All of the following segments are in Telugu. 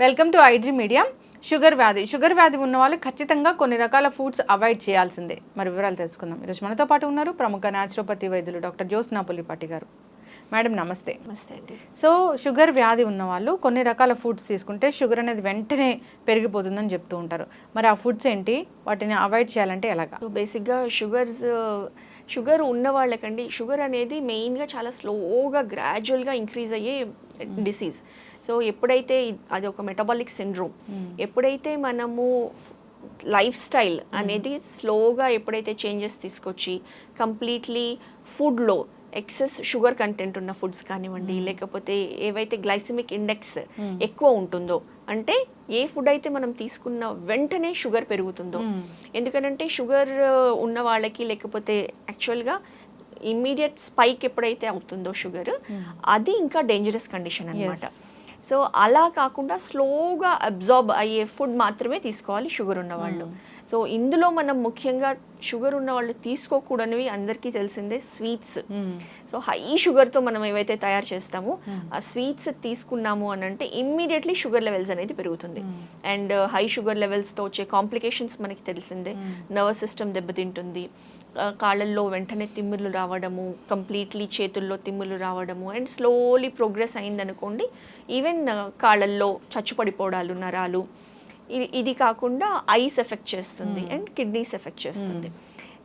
Welcome to iDream media. Sugar వ్యాధి. షుగర్ వ్యాధి ఉన్న వాళ్ళు ఖచ్చితంగా కొన్ని రకాల ఫుడ్స్ అవాయిడ్ చేయాల్సిందే. మరి వివరాలు తెలుసుకుందాం. ఈరోజు మనతో పాటు ఉన్నారు ప్రముఖ న్యాచురోపతి వైద్యులు డాక్టర్ జ్యోత్స్నా పులిపాటి గారు. మేడం నమస్తే. నమస్తే అండి. సో షుగర్ వ్యాధి ఉన్న వాళ్ళు కొన్ని రకాల ఫుడ్స్ తీసుకుంటే షుగర్ అనేది వెంటనే పెరిగిపోతుందని చెప్తూ ఉంటారు. మరి ఆ ఫుడ్స్ ఏంటి? వాటిని అవాయిడ్ చేయాలంటే ఎలాగా? బేసిక్గా షుగర్స్ షుగర్ ఉన్న వాళ్ళకండి షుగర్ అనేది మెయిన్గా చాలా స్లోగా గ్రాడ్యువల్గా ఇంక్రీజ్ అయ్యే డిసీజ్. సో ఎప్పుడైతే అది ఒక మెటబాలిక్ సిండ్రోమ్ ఎప్పుడైతే మనము లైఫ్ స్టైల్ అనేది స్లోగా ఎప్పుడైతే చేంజెస్ తీసుకొచ్చి కంప్లీట్లీ ఫుడ్లో ఎక్సెస్ షుగర్ కంటెంట్ ఉన్న ఫుడ్స్ కానివ్వండి లేకపోతే ఏవైతే గ్లైసిమిక్ ఇండెక్స్ ఎక్కువ ఉంటుందో అంటే ఏ ఫుడ్ అయితే మనం తీసుకున్న వెంటనే షుగర్ పెరుగుతుందో. ఎందుకనంటే షుగర్ ఉన్న వాళ్ళకి లేకపోతే యాక్చువల్గా ఇమ్మీడియట్ స్పైక్ ఎప్పుడైతే అవుతుందో షుగర్ అది ఇంకా డేంజరస్ కండిషన్ అన్నమాట. సో అలా కాకుండా స్లోగా అబ్జార్బ్ అయ్యే ఫుడ్ మాత్రమే తీసుకోవాలి షుగర్ ఉన్న వాళ్ళు. సో ఇందులో మనం ముఖ్యంగా షుగర్ ఉన్న వాళ్ళు తీసుకోకూడనివి అందరికీ తెలిసిందే స్వీట్స్. సో హై షుగర్తో మనం ఏవైతే తయారు చేస్తామో ఆ స్వీట్స్ తీసుకున్నాము అని అంటే ఇమ్మీడియట్లీ షుగర్ లెవెల్స్ అనేది పెరుగుతుంది. అండ్ హై షుగర్ లెవెల్స్తో వచ్చే కాంప్లికేషన్స్ మనకి తెలిసిందే. నర్వస్ సిస్టమ్ దెబ్బతింటుంది. కాళ్ళల్లో వెంటనే తిమ్ములు రావడము కంప్లీట్లీ చేతుల్లో తిమ్ములు రావడము అండ్ స్లోలీ ప్రోగ్రెస్ అయిందనుకోండి ఈవెన్ కాళ్ళల్లో చచ్చుపడిపోవడాలు నరాలు ఇది ఇది కాకుండా ఐస్ ఎఫెక్ట్ చేస్తుంది అండ్ కిడ్నీస్ ఎఫెక్ట్ చేస్తుంది.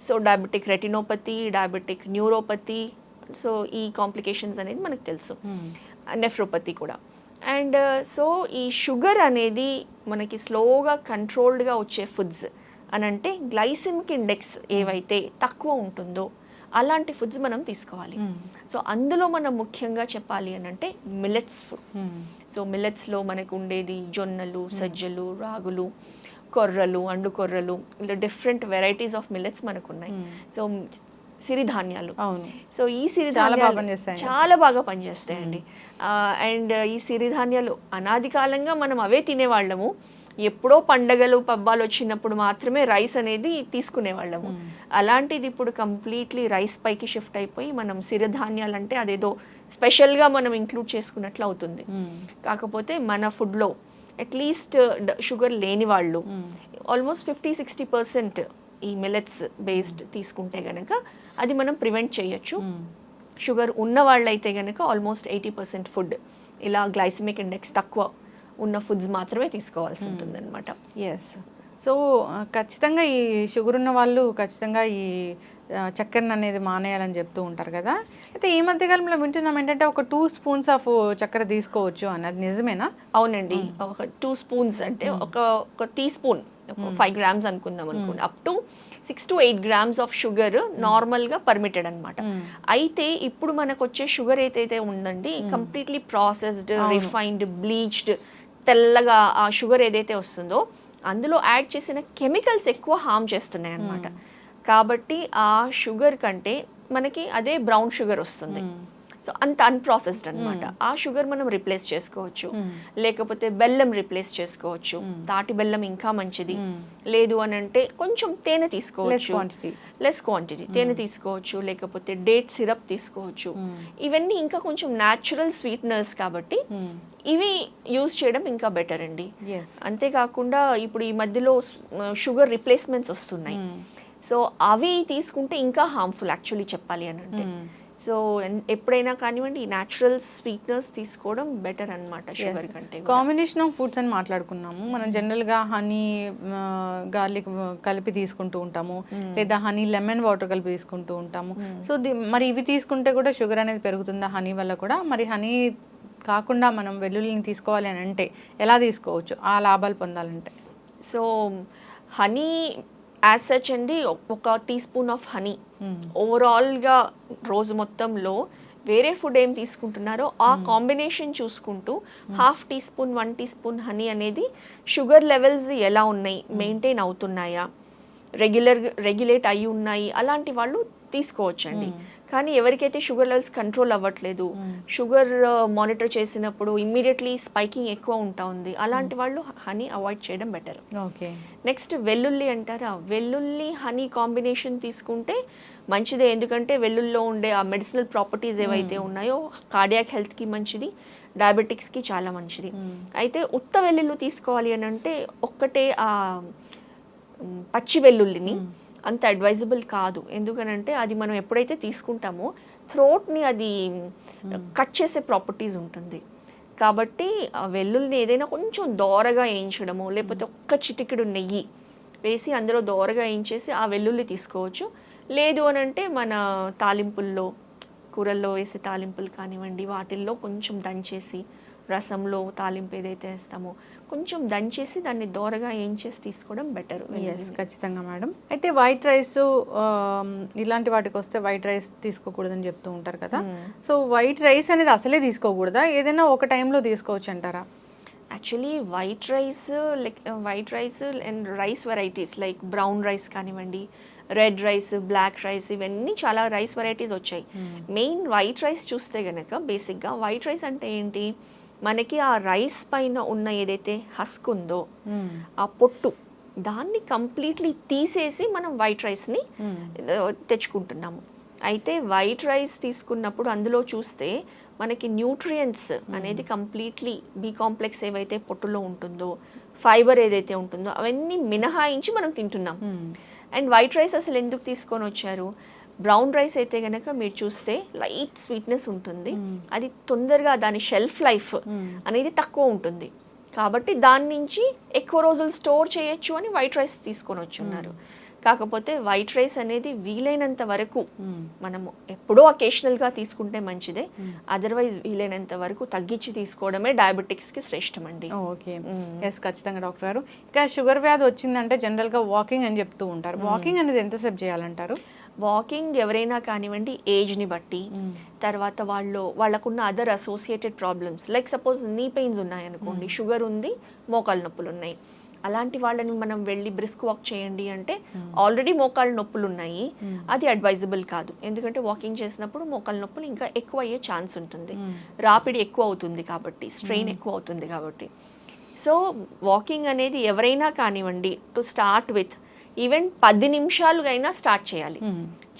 So diabetic retinopathy diabetic neuropathy so ఈ కాంప్లికేషన్స్ అనేది మనకు తెలుసు. నెఫ్రోపతి కూడా. అండ్ సో ఈ షుగర్ అనేది మనకి స్లోగా కంట్రోల్డ్గా వచ్చే ఫుడ్స్ అని అంటే గ్లైసిమిక్ ఇండెక్స్ ఏవైతే తక్కువ ఉంటుందో అలాంటి ఫుడ్స్ మనం తీసుకోవాలి. సో అందులో మనం ముఖ్యంగా చెప్పాలి అని అంటే మిల్లెట్స్ ఫుడ్ సో మిల్లెట్స్లో మనకు ఉండేది జొన్నలు సజ్జలు రాగులు కొర్రలు అండు కొర్రలు ఇలా డిఫరెంట్ వెరైటీస్ ఆఫ్ మిల్లెట్స్ మనకు ఉన్నాయి సో సిరిధాన్యాలు. సో ఈ సిరిధాన్యాలు. చాలా బాగా పనిచేస్తాయండి. అండ్ ఈ సిరిధాన్యాలు అనాది కాలంగా మనం అవే తినేవాళ్ళము. ఎప్పుడో పండగలు పబ్బాలు వచ్చినప్పుడు మాత్రమే రైస్ అనేది తీసుకునేవాళ్ళము. అలాంటిది ఇప్పుడు కంప్లీట్లీ రైస్ పైకి షిఫ్ట్ అయిపోయి మనం సిరిధాన్యాలు అంటే అదేదో స్పెషల్గా మనం ఇంక్లూడ్ చేసుకున్నట్లు అవుతుంది. కాకపోతే మన ఫుడ్లో అట్లీస్ట్ షుగర్ లేని వాళ్ళు ఆల్మోస్ట్ ఫిఫ్టీ సిక్స్టీ పర్సెంట్ ఈ మిల్లెట్స్ బేస్డ్ తీసుకుంటే గనక అది మనం ప్రివెంట్ చేయొచ్చు. షుగర్ ఉన్న వాళ్ళైతే గనక ఆల్మోస్ట్ ఎయిటీ పర్సెంట్ ఫుడ్. ఇలా గ్లైసిమిక్ ఇండెక్స్ తక్కువ ఉన్న ఫుడ్స్ మాత్రమే తీసుకోవాల్సి ఉంటుంది అనమాట ఎస్ సో ఖచ్చితంగా ఈ షుగర్ ఉన్న వాళ్ళు ఖచ్చితంగా ఈ చక్కెరను అనేది మానేయాలని చెప్తూ ఉంటారు కదా. అయితే ఈ మధ్య కాలంలో వింటున్నాం ఏంటంటే ఒక టూ స్పూన్స్ ఆఫ్ చక్కెర తీసుకోవచ్చు అని అది నిజమేనా? అవునండి. ఒక టూ స్పూన్స్ అంటే ఒక ఒక టీ స్పూన్ ఫైవ్ గ్రామ్స్ అనుకుందాం అనుకోండి. Up to six to eight grams of sugar నార్మల్గా పర్మిటెడ్ అనమాట అయితే ఇప్పుడు మనకు వచ్చే షుగర్ ఏదైతే ఉందండి కంప్లీట్లీ ప్రాసెస్డ్ రిఫైన్డ్ బ్లీచ్డ్ తెల్లగా ఆ షుగర్ ఏదైతే వస్తుందో అందులో యాడ్ చేసిన కెమికల్స్ ఎక్కువ హామ్ చేస్తున్నాయి అన్నమాట కాబట్టి ఆ షుగర్ కంటే మనకి అదే బ్రౌన్ షుగర్ వస్తుంది. సో అంత అన్ప్రాసెస్డ్ అన్నమాట. ఆ షుగర్ మనం రిప్లేస్ చేసుకోవచ్చు. లేకపోతే బెల్లం రిప్లేస్ చేసుకోవచ్చు. తాటి బెల్లం ఇంకా మంచిది. లేదు అని అంటే కొంచెం తేనె తీసుకోవచ్చు. Quantity. లెస్ క్వాంటిటీ తేనె తీసుకోవచ్చు. లేకపోతే డేట్ సిరప్ తీసుకోవచ్చు. ఇవన్నీ ఇంకా కొంచెం న్యాచురల్ స్వీట్నర్స్ కాబట్టి ఇవి యూజ్ చేయడం ఇంకా బెటర్ అండి. అంతేకాకుండా ఇప్పుడు ఈ మధ్యలో షుగర్ రిప్లేస్మెంట్స్ వస్తున్నాయి. సో అవి తీసుకుంటే ఇంకా హార్మ్ఫుల్ యాక్చువల్లీ చెప్పాలి అని అంటే. సో ఎప్పుడైనా కానివ్వండి న్యాచురల్ స్వీట్నర్స్ తీసుకోవడం బెటర్ అన్నమాట షుగర్ కంటే. కాంబినేషన్ ఆఫ్ ఫుడ్స్ అని మాట్లాడుకున్నాము. మనం జనరల్గా హనీ గార్లిక్ కలిపి తీసుకుంటూ ఉంటాము. లేదా హనీ లెమన్ వాటర్ కలిపి తీసుకుంటూ ఉంటాము. సో ది- మరి ఇవి తీసుకుంటే కూడా షుగర్ అనేది పెరుగుతుందా హనీ వల్ల కూడా? మరి హనీ కాకుండా మనం వెల్లుల్లిని తీసుకోవాలి అని అంటే ఎలా తీసుకోవచ్చు? ఆ లాభాలు పొందాలంటే. సో హనీ యాజ్ సచ్ అండి ఒక టీ స్పూన్ ఆఫ్ హనీ. ఓవరాల్గా రోజు మొత్తంలో వేరే ఫుడ్ ఏం తీసుకుంటున్నారో ఆ కాంబినేషన్ చూసుకుంటూ half teaspoon one teaspoon honey అనేది షుగర్ లెవెల్స్ ఎలా ఉన్నాయి మెయింటైన్ అవుతున్నాయా రెగ్యులర్ రెగ్యులేట్ అయి ఉన్నాయి అలాంటి వాళ్ళు తీసుకోవచ్చండి. కానీ ఎవరికైతే షుగర్ లెవెల్స్ కంట్రోల్ అవ్వట్లేదు షుగర్ మానిటర్ చేసినప్పుడు ఇమ్మీడియట్లీ స్పైకింగ్ ఎక్కువ ఉంటా ఉంది. అలాంటి వాళ్ళు హనీ అవాయిడ్ చేయడం బెటర్. ఓకే. నెక్స్ట్ వెల్లుల్లి అంటారా? వెల్లుల్లి హనీ కాంబినేషన్ తీసుకుంటే మంచిదే. ఎందుకంటే వెల్లుల్లో ఉండే ఆ మెడిసినల్ ప్రాపర్టీస్ ఏవైతే ఉన్నాయో కార్డియాక్ హెల్త్కి మంచిది డయాబెటిక్స్కి చాలా మంచిది. అయితే ఉత్త వెల్లుల్లి తీసుకోవాలి అని అంటే ఒక్కటే ఆ పచ్చి వెల్లుల్లిని అంత అడ్వైజబుల్ కాదు. ఎందుకనంటే అది మనం ఎప్పుడైతే తీసుకుంటామో థ్రోట్ని అది కట్ చేసే ప్రాపర్టీస్ ఉంటుంది. కాబట్టి ఆ వెల్లుల్ని ఏదైనా కొంచెం దోరగా వేయించడము లేకపోతే ఒక్క చిటికెడు నెయ్యి వేసి అందులో దోరగా వేయించేసి ఆ వెల్లుల్లి తీసుకోవచ్చు. లేదు అని అంటే మన తాలింపుల్లో కూరల్లో వేసే తాలింపులు కానివ్వండి వాటిల్లో కొంచెం దంచేసి రసంలో తాలింపు ఏదైతే వేస్తామో కొంచెం దంచేసి దాన్ని దోరగా వేయించేసి తీసుకోవడం బెటర్. ఎస్ ఖచ్చితంగా మేడం. అయితే వైట్ రైస్ ఇలాంటి వాటికి వస్తే వైట్ రైస్ తీసుకోకూడదని చెప్తూ ఉంటారు కదా. సో వైట్ రైస్ అనేది అసలే తీసుకోకూడదా? ఏదైనా ఒక టైంలో తీసుకోవచ్చు అంటారా? Actually white rice like white rice and rice varieties like brown rice కానివ్వండి రెడ్ రైస్ బ్లాక్ రైస్ ఇవన్నీ చాలా రైస్ వెరైటీస్ వచ్చాయి. మెయిన్ వైట్ రైస్ చూస్తే గనక బేసిక్గా వైట్ రైస్ అంటే ఏంటి? మనకి ఆ రైస్ పైన ఉన్న ఏదైతే హస్క్ ఉందో ఆ పొట్టు దాన్ని కంప్లీట్లీ తీసేసి మనం వైట్ రైస్ని తెచ్చుకుంటున్నాము. అయితే వైట్ రైస్ తీసుకున్నప్పుడు అందులో చూస్తే మనకి న్యూట్రియంట్స్ అనేది కంప్లీట్లీ బి కాంప్లెక్స్ ఏవైతే పొట్టులో ఉంటుందో ఫైబర్ ఏదైతే ఉంటుందో అవన్నీ మినహాయించి మనం తింటున్నాం. అండ్ వైట్ రైస్ అసలు ఎందుకు తీసుకొని వచ్చారు? బ్రౌన్ రైస్ అయితే గనక మీరు చూస్తే లైట్ స్వీట్నెస్ ఉంటుంది. అది తొందరగా దాని షెల్ఫ్ లైఫ్ అనేది తక్కువ ఉంటుంది. కాబట్టి దాని నుంచి ఎక్కువ రోజులు స్టోర్ చేయొచ్చు అని వైట్ రైస్ తీసుకొని వచ్చున్నారు. కాకపోతే వైట్ రైస్ అనేది వీలైనంత వరకు మనము ఎప్పుడో అకేషనల్గా తీసుకుంటే మంచిదే. అదర్వైజ్ వీలైనంత వరకు తగ్గించి తీసుకోవడమే డయాబెటిక్స్కి శ్రేష్టం అండి. ఓకే. ఎస్ ఖచ్చితంగా డాక్టర్ గారు. ఇక షుగర్ వ్యాధి వచ్చిందంటే జనరల్గా వాకింగ్ అని చెప్తూ ఉంటారు. వాకింగ్ అనేది ఎంతసేపు చేయాలంటారు? వాకింగ్ ఎవరైనా కానివ్వండి ఏజ్ని బట్టి తర్వాత వాళ్ళు వాళ్ళకున్న other associated problems like suppose knee pains ఉన్నాయనుకోండి షుగర్ ఉంది మోకాలు నొప్పులు ఉన్నాయి. అలాంటి వాళ్ళని మనం వెళ్ళి బ్రిస్క్ వాక్ చేయండి అంటే ఆల్రెడీ మోకాళ్ళ నొప్పులు ఉన్నాయి. అది అడ్వైజబుల్ కాదు. ఎందుకంటే వాకింగ్ చేసినప్పుడు మోకాళ్ళ నొప్పులు ఇంకా ఎక్కువ అయ్యే ఛాన్స్ ఉంటుంది రాపిడి ఎక్కువ అవుతుంది కాబట్టి స్ట్రెయిన్ ఎక్కువ అవుతుంది కాబట్టి. సో వాకింగ్ అనేది ఎవరైనా కానివ్వండి టు స్టార్ట్ విత్ ఈవెన్ పది నిమిషాలు అయినా స్టార్ట్ చేయాలి.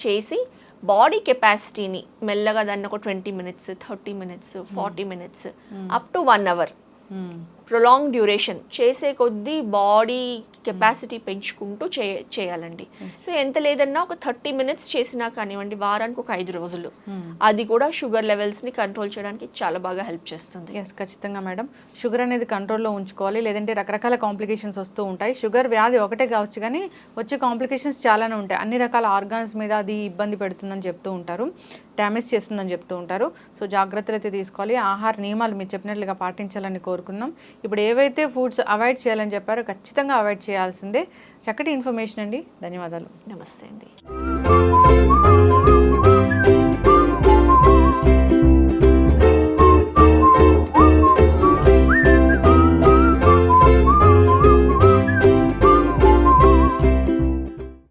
చేసి బాడీ కెపాసిటీని మెల్లగా దాన్ని ఒక twenty minutes thirty minutes forty minutes up to one hour. Prolong duration చేసే కొద్దీ బాడీ కెపాసిటీ పెంచుకుంటూ చే చేయాలండి. సో ఎంత లేదన్నా ఒక థర్టీ మినిట్స్ చేసినా కానివ్వండి వారానికి ఒక ఐదు రోజులు. అది కూడా షుగర్ లెవెల్స్ని కంట్రోల్ చేయడానికి చాలా బాగా హెల్ప్ చేస్తుంది. ఎస్ ఖచ్చితంగా మేడం. షుగర్ అనేది కంట్రోల్లో ఉంచుకోవాలి. లేదంటే రకరకాల కాంప్లికేషన్స్ వస్తూ ఉంటాయి. షుగర్ వ్యాధి ఒకటే కావచ్చు కానీ వచ్చే కాంప్లికేషన్స్ చాలానే ఉంటాయి. అన్ని రకాల ఆర్గాన్స్ మీద అది ఇబ్బంది పెడుతుందని చెప్తూ ఉంటారు. డ్యామేజ్ చేస్తుందని చెప్తూ ఉంటారు. సో జాగ్రత్తలు అయితే తీసుకోవాలి. ఆహార నియమాలు మీరు చెప్పినట్లుగా పాటించాలని కోరుకుందాం. ఇప్పుడు ఏవైతే ఫుడ్స్ అవాయిడ్ చేయాలని చెప్పారో ఖచ్చితంగా అవాయిడ్ చేయాల్సిందే. చక్కటి ఇన్ఫర్మేషన్ అండి. ధన్యవాదాలు. నమస్తే అండి.